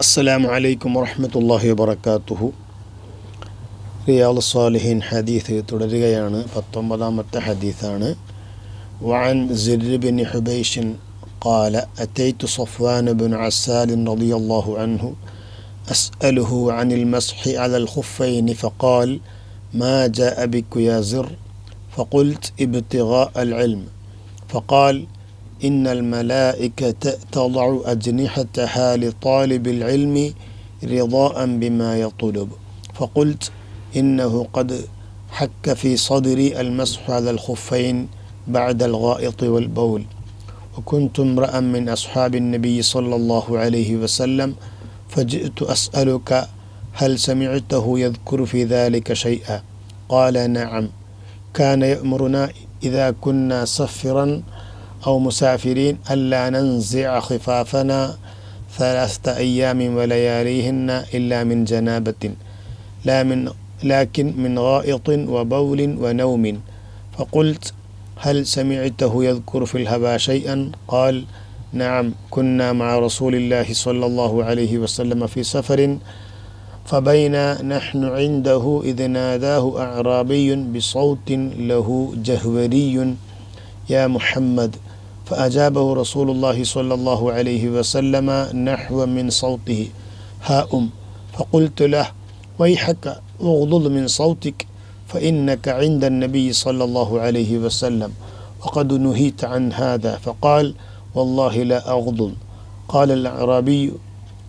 السلام عليكم ورحمة الله وبركاته റിയാൽ സാലിഹീൻ ഹദീസ് തുടരുകയാണ് പത്തൊമ്പതാമത്തെ ഹദീസാണ് وعن زر بن حبيش قال أتيت صفوان بن عسال رضي الله عنه أسأله عن المسح على الخفين فقال ما جاء بك يا زر فقلت ابتغاء العلم فقال إن الملائكة تضع أجنحتها لطالب العلم رضاء بما يطلب. فقلت إنه قد حك في صدري المسح على الخفين بعد الغائط والبول. وكنت امرأ من أصحاب النبي صلى الله عليه وسلم فجئت أسألك هل سمعته يذكر في ذلك شيئا؟ قال نعم. كان يأمرنا إذا كنا سفرا أو مسافرين ألا ننزع خفافنا ثلاثة أيام ولياليهن إلا من جنابة لا من لكن من غائط وبول ونوم. فقلت هل سمعته يذكر في الهبى شيئا؟ قال نعم كنا مع رسول الله صلى الله عليه وسلم في سفر فبينا نحن عنده إذ ناداه أعرابي بصوت له جهوري يا محمد فأجابه رسول الله صلى الله عليه وسلم نحو من صوته هاؤم فقلت له ويحك اغضض من صوتك فإنك عند النبي صلى الله عليه وسلم وقد نهيت عن هذا. فقال والله لا أغضض. قال الأعرابي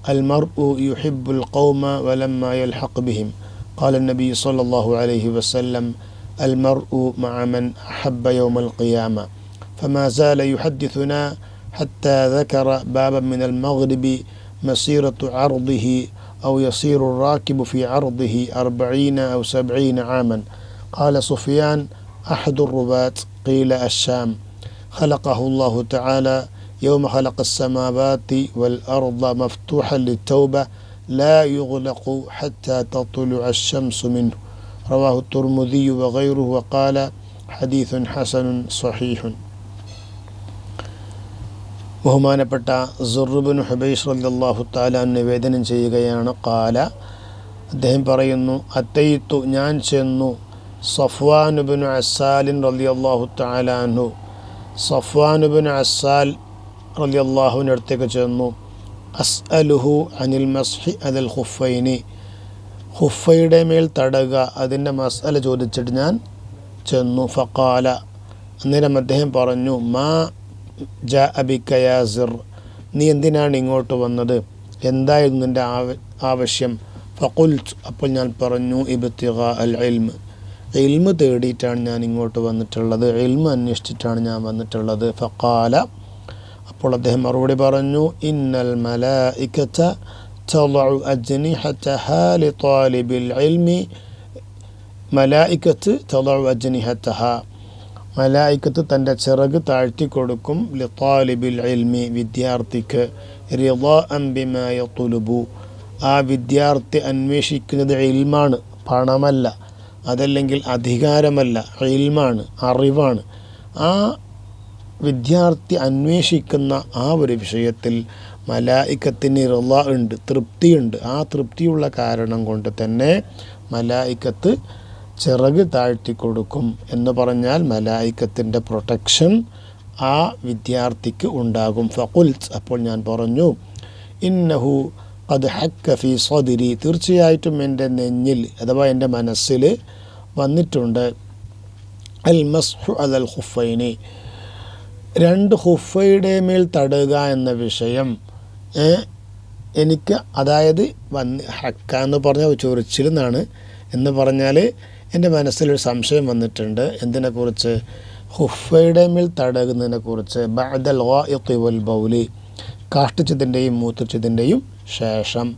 المرء يحب القوم ولما يلحق بهم. قال النبي صلى الله عليه وسلم المرء مع من أحب يوم القيامة. فما زال يحدثنا حتى ذكر بابا من المغرب مسيرة عرضه أو يصير الراكب في عرضه أربعين أو سبعين عاما. قال سفيان أحد الربات قيل الشام. خلقه الله تعالى يوم خلق السماوات والأرض مفتوحا للتوبة لا يغلق حتى تطلع الشمس منه. رواه الترمذي وغيره وقال حديث حسن صحيح. ബഹുമാനപ്പെട്ട സുറുബിൻ ഹുബൈസ് അല്ലാഹു താല നിവേദനം ചെയ്യുകയാണ്. കാല അദ്ദേഹം പറയുന്നു അത്തയ്ത്തു ഞാൻ ചെന്നു സഫ്വാനുബിൻ അസാലിൻ റലി അള്ളാഹു താലാൻഹു സഫ്വാനുബിൻ അസാൽ റലി അള്ളാഹുവിന്റെ അടുത്തേക്ക് ചെന്നു. അസ് അലുഹു അനിൽ മസ്ഹി അനിൽ ഹുഫൈനി ഹുഫയുടെ മേൽ തടക അതിന്റെ മസ്അല ചോദിച്ചിട്ട് ഞാൻ ചെന്നു. ഫക്കാല അന്നേരം അദ്ദേഹം പറഞ്ഞു മാ ജ നീ എന്തിനാണ് ഇങ്ങോട്ട് വന്നത്? എന്തായിരുന്നു നിന്റെ ആവശ്യം? ഫക്കുൽത്ത് അപ്പോൾ ഞാൻ പറഞ്ഞു ഇബ്തിഖ അൽ ഇൽമ്. ഇൽമ് തേടിയിട്ടാണ് ഞാൻ ഇങ്ങോട്ട് വന്നിട്ടുള്ളത്. ഇൽമ് അന്വേഷിച്ചിട്ടാണ് ഞാൻ വന്നിട്ടുള്ളത്. ഫക്കാല അപ്പോൾ അദ്ദേഹം മറുപടി പറഞ്ഞു ഇന്നൽ മല ഇക്കത്ത് മലായിക്കത്ത് തലു അജ്നിഹത്തഹ. മലായിക്കത്ത് തന്റെ ചിറക് താഴ്ത്തി കൊടുക്കും ലിത്താലിബിൽ ഇൽമി വിദ്യാർത്ഥിക്ക്. റിള അംബിമായ തുലുബു ആ വിദ്യാർത്ഥി അന്വേഷിക്കുന്നത് ഇൽമാണ് പണമല്ല. അതല്ലെങ്കിൽ അധികാരമല്ല ഇൽമാണ് അറിവാണ്. ആ വിദ്യാർത്ഥി അന്വേഷിക്കുന്ന ആ ഒരു വിഷയത്തിൽ മലായിക്കത്തിന് റിള ഉണ്ട് തൃപ്തിയുണ്ട്. ആ തൃപ്തിയുള്ള കാരണം കൊണ്ട് തന്നെ മലായിക്കത്ത് ചിറക് താഴ്ത്തി കൊടുക്കും എന്ന് പറഞ്ഞാൽ മലായിക്കത്തിന്റെ പ്രൊട്ടക്ഷൻ ആ വിദ്യാർത്ഥിക്ക് ഉണ്ടാകും. ഫക്കുൽസ് അപ്പോൾ ഞാൻ പറഞ്ഞു ഇന്നഹു അത് ഹക്ക ഫി സ്വദിരി തീർച്ചയായിട്ടും എന്റെ നെഞ്ഞിൽ അഥവാ എന്റെ മനസ്സിൽ വന്നിട്ടുണ്ട് അൽ മസ്ഹു അൽ ഹുഫൈനി രണ്ട് ഹുഫയുടെ മേൽ തടുക എന്ന വിഷയം എനിക്ക് അതായത് വന്ന് ഹക്ക എന്ന് പറഞ്ഞാൽ ചൊറിച്ചിൽ എന്നാണ്. എന്ന് പറഞ്ഞാൽ എന്റെ മനസ്സിലൊരു സംശയം വന്നിട്ടുണ്ട്. എന്തിനെക്കുറിച്ച്? ഹുഫയുടെ മേൽ തടകുന്നതിനെ കുറിച്ച് ബഅദൽ വൽ ബൗലി. കാഷ്ടിച്ചതിന്റെയും മൂത്തിച്ചതിന്റെയും ശേഷം.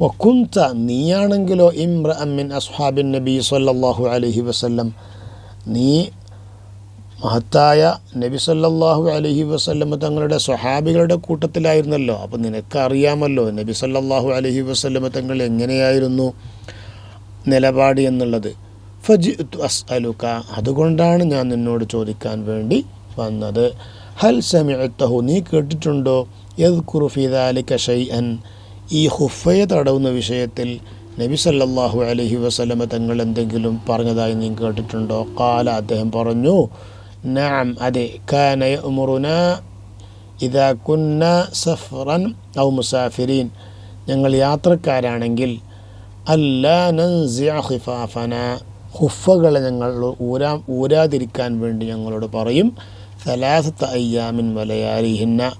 വക്കുന്ത നീയാണെങ്കിലോ ഇമ്ര അമ്മിൻ അസ്ഹാബിൻ നബി സല്ലാഹു അലഹി വസ്ല്ലം. നീ മഹത്തായ നബി സല്ലാഹു അലഹി വസ്ല്ലം തങ്ങളുടെ സ്വഹാബികളുടെ കൂട്ടത്തിലായിരുന്നല്ലോ. അപ്പോൾ നിനക്കറിയാമല്ലോ നബി സല്ലാഹു അലഹി വസ്ല്ലം തങ്ങൾ എങ്ങനെയായിരുന്നു? നിലപാട് എന്നുള്ളത്. ഫജി അസ് അലുക്ക അതുകൊണ്ടാണ് ഞാൻ നിന്നോട് ചോദിക്കാൻ വേണ്ടി വന്നത്. ഹൽ സമയത്തഹു നീ കേട്ടിട്ടുണ്ടോ? യദ് കുറുഫിദാലിക ഷൈ അൻ ഈ ഹുഫയെ തടവുന്ന വിഷയത്തിൽ നബി സല്ലാഹു അലഹി വസല്ലമ തങ്ങൾ എന്തെങ്കിലും പറഞ്ഞതായി നീ കേട്ടിട്ടുണ്ടോ? കാല അദ്ദേഹം പറഞ്ഞു നാം അതെ കാന യഅ്മുറുന ഇദാ കുന്ന സഫറൻ ഔ മുസാഫിരീൻ. ഞങ്ങൾ യാത്രക്കാരാണെങ്കിൽ അല്ലാ നൻസിഅ ഖിഫാഫന. ഹുഫകളെ ഞങ്ങൾ ഊരാ ഊരാതിരിക്കാൻ വേണ്ടി ഞങ്ങളോട് പറയും. സലാസത്ത് അയ്യാമിൻ വലയാലിഹിന്ന.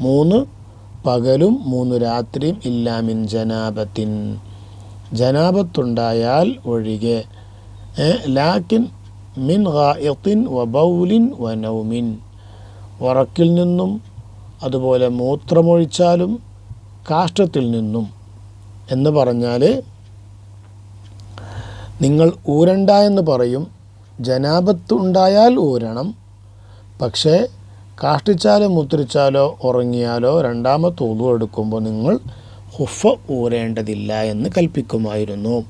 മൂന്ന് പകലും മൂന്ന് രാത്രിയും ഇല്ലാമിൻ ജനാബത്തിൻ. ജനാബത്തുണ്ടായാൽ ഒഴികെ ലാക്കിൻ മിൻ ഗായത്തിൻ വബൗലിൻ വനൗമിൻ ഉറക്കിൽ നിന്നും അതുപോലെ മൂത്രമൊഴിച്ചാലും കാഷ്ടത്തിൽ നിന്നും എന്ന് പറഞ്ഞാൽ നിങ്ങൾ ഊരണ്ട എന്ന് പറയും. ജനാപത്തുണ്ടായാൽ ഊരണം. പക്ഷേ കാഷ്ടിച്ചാലോ മുത്തിരിച്ചാലോ ഉറങ്ങിയാലോ രണ്ടാമത്തെ ഉതു എടുക്കുമ്പോൾ നിങ്ങൾ ഹുഫ ഊരേണ്ടതില്ല എന്ന് കൽപ്പിക്കുമായിരുന്നു.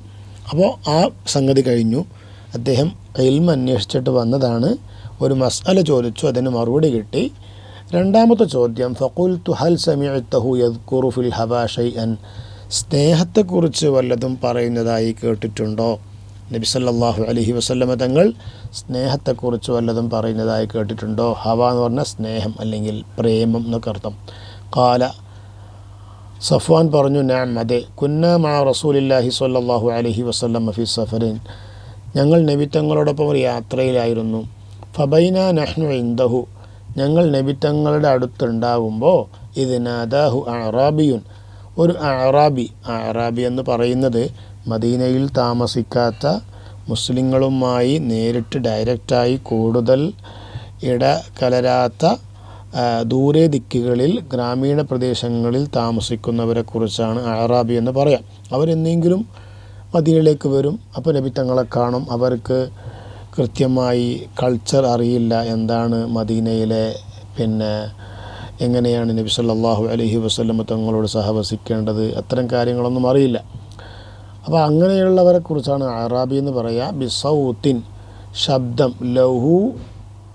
അപ്പോൾ ആ സംഗതി കഴിഞ്ഞു. അദ്ദേഹം ഇൽമ അന്വേഷിച്ചിട്ട് വന്നതാണ്. ഒരു മസാല ചോദിച്ചു. അതിന് മറുപടി കിട്ടി. രണ്ടാമത്തെ ചോദ്യം ഫക്കുൽ തുഹൽ സമീഅത്തഹു യദ്കുറു ഫിൽ ഹബാ ഷൈഅൻ? സ്നേഹത്തെക്കുറിച്ച് വല്ലതും പറയുന്നതായി കേട്ടിട്ടുണ്ടോ? നബി സല്ലാഹു അലഹി വസല്ലമ തങ്ങൾ സ്നേഹത്തെക്കുറിച്ച് വല്ലതും പറയുന്നതായി കേട്ടിട്ടുണ്ടോ? ഹവ എന്ന് പറഞ്ഞാൽ സ്നേഹം അല്ലെങ്കിൽ പ്രേമം എന്നൊക്കെ അർത്ഥം. കാല സഫ്വാൻ പറഞ്ഞു ഞാൻ അതെ. കുന്ന മാ റസൂലില്ലാഹി സ്വല്ലല്ലാഹു അലഹി വസല്ലം ഫി സഫറിൻ. ഞങ്ങൾ നബിത്തങ്ങളോടൊപ്പം ഒരു യാത്രയിലായിരുന്നു. ഫബൈന നഹ്നു ഇന്ദഹു ഞങ്ങൾ നബിത്തങ്ങളുടെ അടുത്തുണ്ടാകുമ്പോൾ ഇത് നാദാഹു അറാബിയുൻ ഒരു അറാബി അറാബി എന്ന് പറയുന്നത് മദീനയിൽ താമസിക്കാത്ത മുസ്ലിങ്ങളുമായി നേരിട്ട് ഡയറക്റ്റായി കൂടുതൽ ഇടകലരാത്ത കലരാത്ത ദൂരെ ദിക്കുകളിൽ ഗ്രാമീണ പ്രദേശങ്ങളിൽ താമസിക്കുന്നവരെ കുറിച്ചാണ് അറാബി എന്ന് പറയാം. അവരെന്തെങ്കിലും മദീനയിലേക്ക് വരും അപ്പോൾ നബി തങ്ങളെ കാണും. അവർക്ക് കൃത്യമായി കൾച്ചർ അറിയില്ല എന്താണ് മദീനയിലെ പിന്നെ എങ്ങനെയാണ് നബി സല്ലല്ലാഹു അലൈഹി വസല്ലം തങ്ങളോട് സഹവസിക്കേണ്ടത്. അത്തരം കാര്യങ്ങളൊന്നും അറിയില്ല. അപ്പോൾ അങ്ങനെയുള്ളവരെ കുറിച്ചാണ് അറാബി എന്ന് പറയുക ബിസൗത്തിൻ ശബ്ദം ലഹു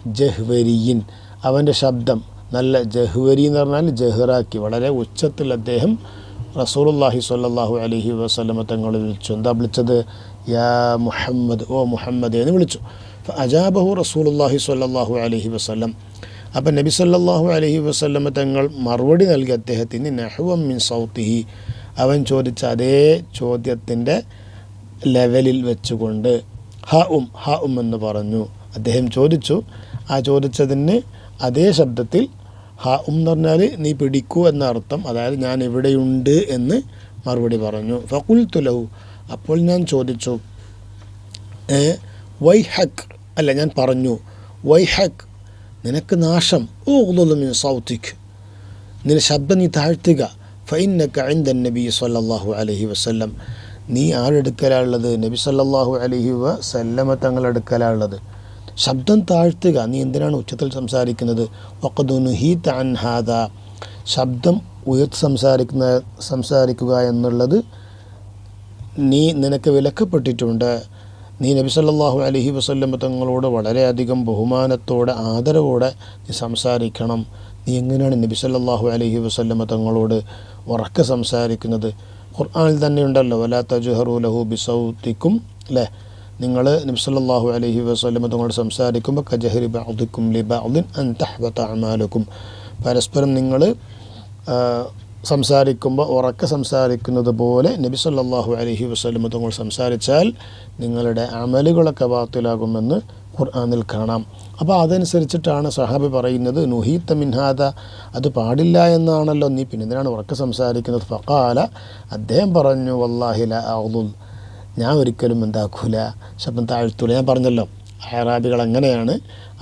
ജഹ്വരിയിൻ. അവന്റെ ശബ്ദം നല്ല ജഹ്വരി എന്ന് പറഞ്ഞാൽ ജഹ്റാക്കി. വളരെ ഉച്ചത്തിൽ അദ്ദേഹം റസൂലുള്ളാഹി സ്വല്ലല്ലാഹു അലഹി വസ്ലമ തങ്ങളെ വിളിച്ചു. എന്താ വിളിച്ചത്? യാ മുഹമ്മദ് ഓ മുഹമ്മദ് എന്ന് വിളിച്ചു. അജാബഹു റസൂലുള്ളാഹി സ്വല്ലല്ലാഹു അലഹി വസ്ലം അപ്പം നബി സല്ലാഹു അലഹി വസ്ലമ തങ്ങൾ മറുപടി നൽകി അദ്ദേഹത്തിന് നെഹ്വം മിൻ സൗത്തിഹി. അവൻ ചോദിച്ച അതേ ചോദ്യത്തിന്റെ ലെവലിൽ വെച്ചുകൊണ്ട് ഹ ഉം ഹ ഉം എന്ന് പറഞ്ഞു. അദ്ദേഹം ചോദിച്ചു ആ ചോദിച്ചതിന് അതേ ശബ്ദത്തിൽ ഹ ഉം എന്ന് പറഞ്ഞാൽ നീ പിടിക്കൂ എന്ന അർത്ഥം അതായത് ഞാൻ ഇവിടെയുണ്ട് എന്ന് മറുപടി പറഞ്ഞു. ഫകുൽ തുലഹു അപ്പോൾ ഞാൻ ചോദിച്ചു വൈ ഹക്ക് അല്ല ഞാൻ പറഞ്ഞു വൈ ഹക്ക് നിനക്ക് നാശം ഊതുമിൻ സൗത്തിക് നിന്റെ ശബ്ദം നീ താഴ്ത്തുക ഫൈനക്ക ഐന്ദ നബി സല്ലല്ലാഹു അലഹി വസ്ല്ലം. നീ ആരെടുക്കലാണുള്ളത്? നബി സല്ലാഹു അലഹി വസല്ലമ തങ്ങളെടുക്കലാണുള്ളത്. ശബ്ദം താഴ്ത്തുക. നീ എന്തിനാണ് ഉച്ചത്തിൽ സംസാരിക്കുന്നത്? വഖദുനുഹീത അൻ ഹാദ. ശബ്ദം ഉയർത്തി സംസാരിക്കുന്ന സംസാരിക്കുക എന്നുള്ളത് നീ നിനക്ക് വിലക്കപ്പെട്ടിട്ടുണ്ട്. നീ നബി സല്ലാഹു അലഹി വസല്ലമ തങ്ങളോട് വളരെയധികം ബഹുമാനത്തോടെ ആദരവോടെ നീ സംസാരിക്കണം. നീ എങ്ങനെയാണ് നബി സല്ലല്ലാഹു അലൈഹി വസല്ലം തങ്ങളോട് ഉറക്കെ സംസാരിക്കുന്നത്? ഖുർആാനിൽ തന്നെ ഉണ്ടല്ലോ വലാ തജുഹറു ലഹു ബിസൗത്തിക്കും അല്ലേ? നിങ്ങൾ നബി സല്ലല്ലാഹു അലൈഹി വസല്ലം തങ്ങളോട് സംസാരിക്കുമ്പോൾ കജഹരി ബഅദിക്കും ലി ബഅദിൻ അൻ പരസ്പരം നിങ്ങൾ സംസാരിക്കുമ്പോൾ ഉറക്കെ സംസാരിക്കുന്നത് പോലെ നബി സല്ലല്ലാഹു അലൈഹി വസല്ലം തങ്ങൾ സംസാരിച്ചാൽ നിങ്ങളുടെ അമലുകളൊക്കെ ബാത്തിലാകുമെന്ന് ഖുർആനിൽ കാണാം. അപ്പോൾ അതനുസരിച്ചിട്ടാണ് സഹാബി പറയുന്നത് നുഹീത്ത മിൻഹാദ അത് പാടില്ല എന്നാണല്ലോ നീ പിന്നെ എന്തിനാണ് ഉറക്കെ സംസാരിക്കുന്നത്? ഫക്കാല അദ്ദേഹം പറഞ്ഞു വല്ലാഹില അഹുൽ ഞാൻ ഒരിക്കലും എന്താക്കൂല. ശബ്ദം താഴ്ത്തൂല ഞാൻ പറഞ്ഞല്ലോ അഹറാബികൾ അങ്ങനെയാണ്.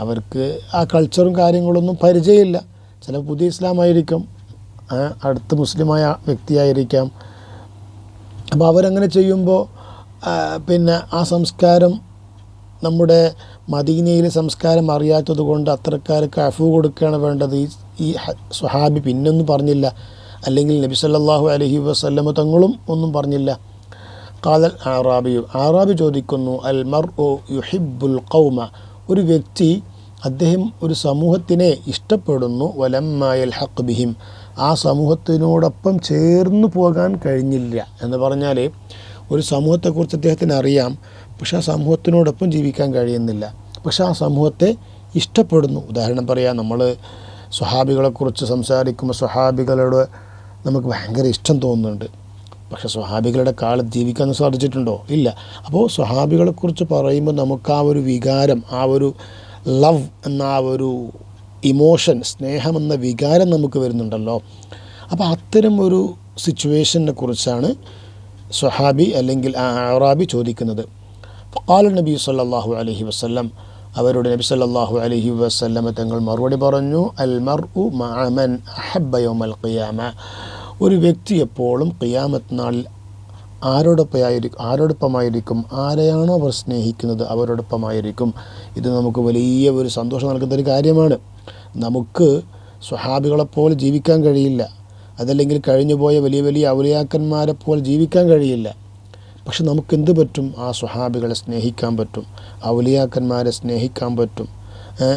അവർക്ക് ആ കൾച്ചറും കാര്യങ്ങളൊന്നും പരിചയമില്ല. ചില പുതിയ ഇസ്ലാമായിരിക്കും അടുത്ത മുസ്ലിമായ വ്യക്തിയായിരിക്കാം. അപ്പോൾ അവരങ്ങനെ ചെയ്യുമ്പോൾ പിന്നെ ആ സംസ്കാരം നമ്മുടെ മദീനയിലെ സംസ്കാരം അറിയാത്തത് കൊണ്ട് അത്തരക്കാർക്ക് അഫു കൊടുക്കുകയാണ് വേണ്ടത്. ഈ ഈ സുഹാബി പിന്നൊന്നും പറഞ്ഞില്ല. അല്ലെങ്കിൽ നബി സല്ലാഹു അലഹി വസല്ലമ തങ്ങളും ഒന്നും പറഞ്ഞില്ല. കാതൽ ആറാബിയു ആറാബി ചോദിക്കുന്നു അൽ മർ ഒ യുഹിബുൽ കൗമ ഒരു വ്യക്തി അദ്ദേഹം ഒരു സമൂഹത്തിനെ ഇഷ്ടപ്പെടുന്നു വലമ്മായൽ ഹക്ക് ബിഹിം. ആ സമൂഹത്തിനോടൊപ്പം ചേർന്ന് പോകാൻ കഴിഞ്ഞില്ല എന്ന് പറഞ്ഞാൽ ഒരു സമൂഹത്തെക്കുറിച്ച് അദ്ദേഹത്തിന് അറിയാം. പക്ഷേ ആ സമൂഹത്തിനോടൊപ്പം ജീവിക്കാൻ കഴിയുന്നില്ല. പക്ഷെ ആ സമൂഹത്തെ ഇഷ്ടപ്പെടുന്നു. ഉദാഹരണം പറയാം നമ്മൾ സ്വഹാബികളെക്കുറിച്ച് സംസാരിക്കുമ്പോൾ സ്വഹാബികളോട് നമുക്ക് ഭയങ്കര ഇഷ്ടം തോന്നുന്നുണ്ട്. പക്ഷേ സ്വഹാബികളുടെ കാലത്ത് ജീവിക്കാൻ സാധിച്ചിട്ടുണ്ടോ? ഇല്ല. അപ്പോൾ സ്വഹാബികളെക്കുറിച്ച് പറയുമ്പോൾ നമുക്ക് ആ ഒരു വികാരം ആ ഒരു ലവ് എന്ന ആ ഒരു ഇമോഷൻ സ്നേഹം എന്ന വികാരം നമുക്ക് വരുന്നുണ്ടല്ലോ. അപ്പോൾ അത്തരം ഒരു സിറ്റുവേഷനെ കുറിച്ചാണ് സ്വഹാബി അല്ലെങ്കിൽ ആ ആറാബി ചോദിക്കുന്നത്. ഖാല നബി സല്ലാഹു അലഹി വസ്ലം അവരുടെ നബി സല്ലല്ലാഹു അലൈഹി വസല്ലമ തങ്ങൾ മറുപടി പറഞ്ഞു അൽ മർഉ മഅമൻ അഹബ്ബ യൗമൽ ഖിയാമ. ഒരു വ്യക്തി എപ്പോഴും ഖിയാമത്ത് നാളിൽ ആരോടൊപ്പമായിരിക്കും ആരോടൊപ്പമായിരിക്കും ആരെയാണോ അവർ സ്നേഹിക്കുന്നത് അവരോടൊപ്പമായിരിക്കും. ഇത് നമുക്ക് വലിയ ഒരു സന്തോഷം നൽകുന്ന ഒരു കാര്യമാണ്. നമുക്ക് സ്വഹാബികളെപ്പോലെ ജീവിക്കാൻ കഴിയില്ല. അതല്ലെങ്കിൽ കഴിഞ്ഞുപോയ വലിയ വലിയ ഔലിയാക്കന്മാരെ പോലെ ജീവിക്കാൻ കഴിയില്ല. പക്ഷെ നമുക്ക് എന്ത് പറ്റും? ആ സുഹാബികളെ സ്നേഹിക്കാൻ പറ്റും. ഔലിയാക്കന്മാരെ സ്നേഹിക്കാൻ പറ്റും.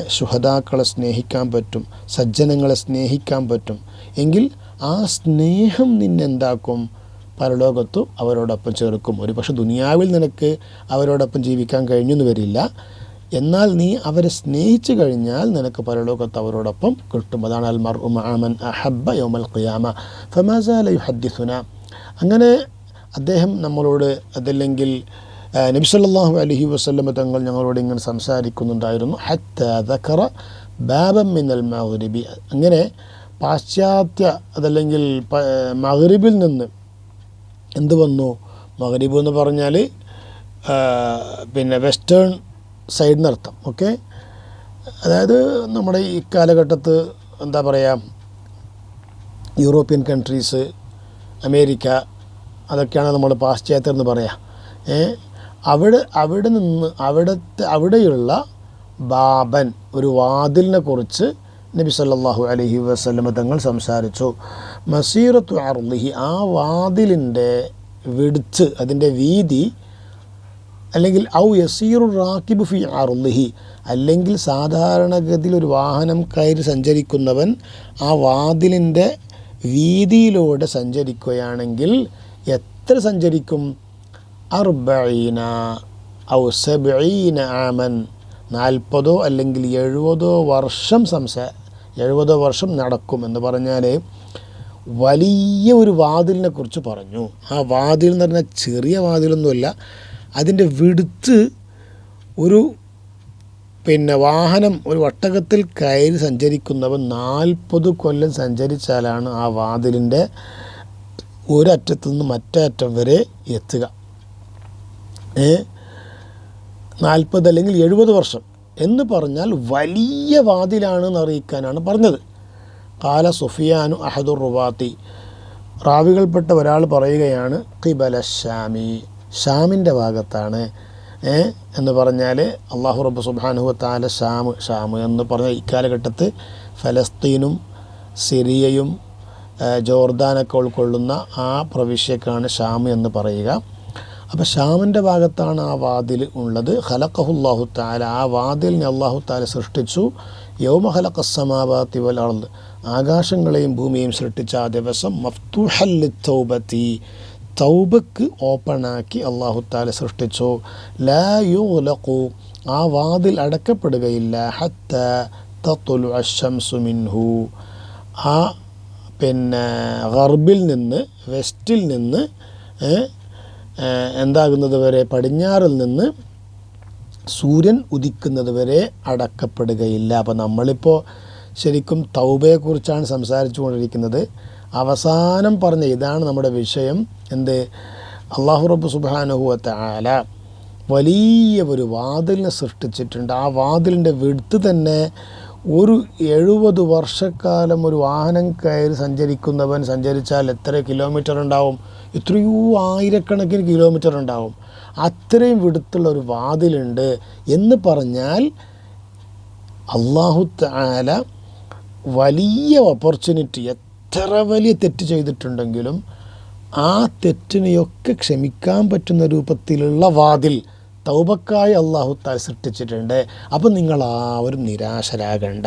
ശുഹദാക്കളെ സ്നേഹിക്കാൻ പറ്റും. സജ്ജനങ്ങളെ സ്നേഹിക്കാൻ പറ്റും. എങ്കിൽ ആ സ്നേഹം നിന്നെന്താക്കും? പരലോകത്തു അവരോടൊപ്പം ചേർക്കും. ഒരു പക്ഷെ ദുനിയാവിൽ നിനക്ക് അവരോടൊപ്പം ജീവിക്കാൻ കഴിഞ്ഞെന്ന് വരില്ല. എന്നാൽ നീ അവരെ സ്നേഹിച്ചു കഴിഞ്ഞാൽ നിനക്ക് പരലോകത്ത് അവരോടൊപ്പം കിട്ടും. അതാണ് അൽ മർ ഉമാമൻ അഹബ്ബ യോമൽ ഖിയാമ. ഫമാസാല യുഹദ്ദിസുന. അങ്ങനെ അദ്ദേഹം നമ്മളോട് അതല്ലെങ്കിൽ നബിസല്ലാഹു അലഹി വസ്ലമ തങ്ങൾ ഞങ്ങളോട് ഇങ്ങനെ സംസാരിക്കുന്നുണ്ടായിരുന്നു. ഹത്ത ദക്കറ ബാബം മിന്നൽ മഹ്രിബി അങ്ങനെ പാശ്ചാത്യ അതല്ലെങ്കിൽ മഹ്രിബിൽ നിന്ന് എന്ത് വന്നു? മഹ്രിബ് എന്ന് പറഞ്ഞാൽ പിന്നെ വെസ്റ്റേൺ സൈഡ് എന്നർത്ഥം ഓക്കെ? അതായത് നമ്മുടെ ഈ കാലഘട്ടത്ത് എന്താ പറയുക യൂറോപ്യൻ കൺട്രീസ് അമേരിക്ക അതൊക്കെയാണ് നമ്മൾ പാശ്ചാത്യം എന്ന് പറയുക ഏ? അവിടെ അവിടെ നിന്ന് അവിടുത്തെ അവിടെയുള്ള ബാബൻ ഒരു വാതിലിനെ കുറിച്ച് നബി സല്ലാഹു അലഹി വസ്ലമ തങ്ങൾ സംസാരിച്ചു. മസീറത്തു അർലിഹി ആ വാതിലിന്റെ വിടുത്ത് അതിന്റെ വീതി അല്ലെങ്കിൽ ഔ യസീറു റാക്കിബ് ഫി അർലിഹി അല്ലെങ്കിൽ സാധാരണഗതിയിൽ ഒരു വാഹനം കയറി സഞ്ചരിക്കുന്നവൻ ആ വാതിലിന്റെ വീതിയിലൂടെ സഞ്ചരിക്കുകയാണെങ്കിൽ എത്ര സഞ്ചരിക്കും? അർബീന ഔ സബീന ആമൻ നാൽപ്പതോ അല്ലെങ്കിൽ എഴുപതോ വർഷം സംസാ എഴുപതോ വർഷം നടക്കും എന്ന് പറഞ്ഞാൽ വലിയ ഒരു വാതിലിനെ കുറിച്ച് പറഞ്ഞു. ആ വാതിൽ എന്ന് പറഞ്ഞാൽ ചെറിയ വാതിലൊന്നുമല്ല അതിന്റെ വിടുത്ത് ഒരു പിന്നെ വാഹനം ഒരു ഒട്ടകത്തിൽ കയറി സഞ്ചരിക്കുന്നവൻ നാൽപ്പത് കൊല്ലം സഞ്ചരിച്ചാലാണ് ആ വാതിലിന്റെ ഒരറ്റത്തു നിന്ന് മറ്റേ അറ്റം വരെ എത്തുക. നാൽപ്പത് അല്ലെങ്കിൽ എഴുപത് വർഷം എന്ന് പറഞ്ഞാൽ വലിയ വാതിലാണെന്ന് അറിയിക്കാനാണ് പറഞ്ഞത്. കാല സുഫിയാനു അഹദുർ റുവാത്തി. റാവികൾപ്പെട്ട ഒരാൾ പറയുകയാണ് കിബല ഷാമി. ഷാമിന്റെ ഭാഗത്താണ്. എന്ന് പറഞ്ഞാൽ അള്ളാഹു റബ്ബ് സുബാനുഹു താല ഷാമ് ഷാമ് എന്ന് പറഞ്ഞ ഇക്കാലഘട്ടത്ത് ഫലസ്തീനും സിറിയയും ജോർദാനൊക്കെ ഉൾക്കൊള്ളുന്ന ആ പ്രവിശ്യക്കാണ് ഷാം എന്ന് പറയുക. അപ്പോൾ ഷാമിന്റെ ഭാഗത്താണ് ആ വാതിൽ ഉള്ളത്. ഹലക്കഹുല്ലാഹു താല ആ വാതിലിനെ അള്ളാഹു താല സൃഷ്ടിച്ചു. യൗമ ഹലക്കസമാവാത്തി അർദ്. ആകാശങ്ങളെയും ഭൂമിയും സൃഷ്ടിച്ച ആ ദിവസം മഫ്തുഹല്ലി തൗബത്തി തൗബക്ക് ഓപ്പണാക്കി അള്ളാഹു താല സൃഷ്ടിച്ചു. ലാ യുലഖു ആ വാതിൽ അടക്കപ്പെടുകയില്ല ഹത്ത തത്തുൽ അശംസുമിൻഹു ആ പിന്നെ ഗർബിൽ നിന്ന് വെസ്റ്റിൽ നിന്ന് എന്താകുന്നത് വരെ പടിഞ്ഞാറിൽ നിന്ന് സൂര്യൻ ഉദിക്കുന്നത് വരെ അടക്കപ്പെടുകയില്ല. അപ്പോൾ നമ്മളിപ്പോൾ ശരിക്കും തൗബയെക്കുറിച്ചാണ് സംസാരിച്ചു കൊണ്ടിരിക്കുന്നത് അവസാനം പറഞ്ഞ ഇതാണ് നമ്മുടെ വിഷയം. എന്ത്? അള്ളാഹു റബ്ബ് സുബാനുഹുവത്ത ആല വലിയ ഒരു വാതിലിനെ സൃഷ്ടിച്ചിട്ടുണ്ട്. ആ വാതിലിന്റെ വിടുത്ത് തന്നെ ഒരു എഴുപത് വർഷക്കാലം ഒരു വാഹനം കയറി സഞ്ചരിക്കുന്നവൻ സഞ്ചരിച്ചാൽ എത്ര കിലോമീറ്റർ ഉണ്ടാവും? എത്രയോ ആയിരക്കണക്കിന് കിലോമീറ്റർ ഉണ്ടാവും. അത്രയും വിടുത്തുള്ള ഒരു വാതിലുണ്ട് എന്ന് പറഞ്ഞാൽ അള്ളാഹു താല വലിയ ഓപ്പർച്യൂണിറ്റി എത്ര വലിയ തെറ്റ് ചെയ്തിട്ടുണ്ടെങ്കിലും ആ തെറ്റിനെയൊക്കെ ക്ഷമിക്കാൻ പറ്റുന്ന രൂപത്തിലുള്ള വാതിൽ തൗബക്കായി അള്ളാഹു താൽ അപ്പോൾ നിങ്ങൾ ആവരും നിരാശരാകണ്ട.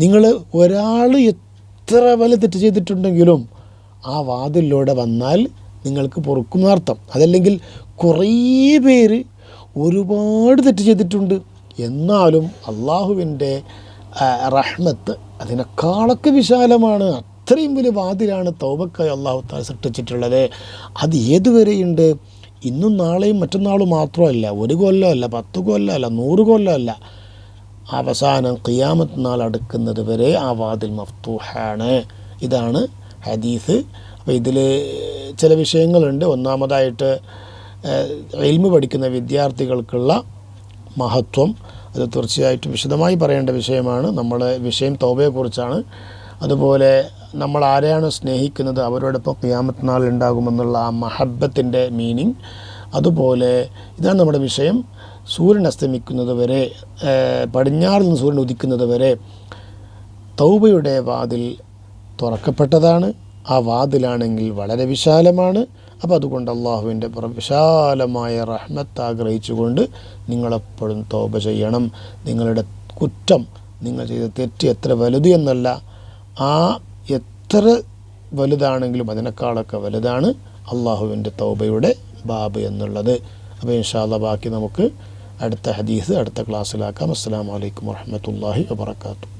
നിങ്ങൾ ഒരാൾ എത്ര വലിയ തെറ്റ് ചെയ്തിട്ടുണ്ടെങ്കിലും ആ വാതിലിലൂടെ വന്നാൽ നിങ്ങൾക്ക് പൊറുക്കുന്നർത്ഥം അതല്ലെങ്കിൽ കുറേ പേര് ഒരുപാട് തെറ്റ് ചെയ്തിട്ടുണ്ട്. എന്നാലും അള്ളാഹുവിന്റെ റഹ്മത്ത് അതിനേക്കാളൊക്കെ വിശാലമാണ്. അത്രയും വലിയ വാതിലാണ് തൗബക്കായി അള്ളാഹു താൽ സൃഷ്ടിച്ചിട്ടുള്ളത്. അത് ഏതുവരെയുണ്ട്? ഇന്നും നാളെയും മറ്റന്നാളും മാത്രമല്ല ഒരു കൊല്ലമല്ല പത്ത് കൊല്ലമല്ല നൂറ് കൊല്ലമല്ല. അവസാനം ഖിയാമത്ത് നാൾ അടുക്കുന്നത് വരെ ആ വാതിൽ മഫ്തൂഹാണ്. ഇതാണ് ഹദീസ്. അപ്പോൾ ഇതിൽ ചില വിഷയങ്ങളുണ്ട്. ഒന്നാമതായിട്ട് എൽമ് പഠിക്കുന്ന വിദ്യാർത്ഥികൾക്കുള്ള മഹത്വം. അത് തീർച്ചയായിട്ടും വിശദമായി പറയേണ്ട വിഷയമാണ്. നമ്മൾ വിഷയം തൗബയെക്കുറിച്ചാണ്. അതുപോലെ നമ്മൾ ആരെയാണ് സ്നേഹിക്കുന്നത് അവരോടൊപ്പം ക്യാമത്ത് നാൾ ഉണ്ടാകുമെന്നുള്ള ആ മഹബത്തിന്റെ മീനിങ് അതുപോലെ ഇതാണ് നമ്മുടെ വിഷയം. സൂര്യൻ അസ്തമിക്കുന്നത് വരെ പടിഞ്ഞാറിൽ നിന്ന് സൂര്യൻ ഉദിക്കുന്നത് വരെ തൗബയുടെ വാതിൽ തുറക്കപ്പെട്ടതാണ്. ആ വാതിലാണെങ്കിൽ വളരെ വിശാലമാണ്. അപ്പോൾ അതുകൊണ്ട് അള്ളാഹുവിന്റെ വിശാലമായ റഹ്മത്ത് ആഗ്രഹിച്ചുകൊണ്ട് നിങ്ങളെപ്പോഴും തോപ ചെയ്യണം. നിങ്ങളുടെ കുറ്റം നിങ്ങൾ ചെയ്ത തെറ്റ് എത്ര വലുത് എന്നല്ല ആ എത്ര വലുതാണെങ്കിലും അതിനേക്കാളൊക്കെ വലുതാണ് അള്ളാഹുവിന്റെ തൗബയുടെ ബാബ് എന്നുള്ളത്. അപ്പോൾ ഇൻഷാല്ല ബാക്കി നമുക്ക് അടുത്ത ഹദീസ് അടുത്ത ക്ലാസ്സിലാക്കാം. അസ്സാം വലൈക്കും വാഹമത്തല്ലാഹി വാബർക്കാത്തു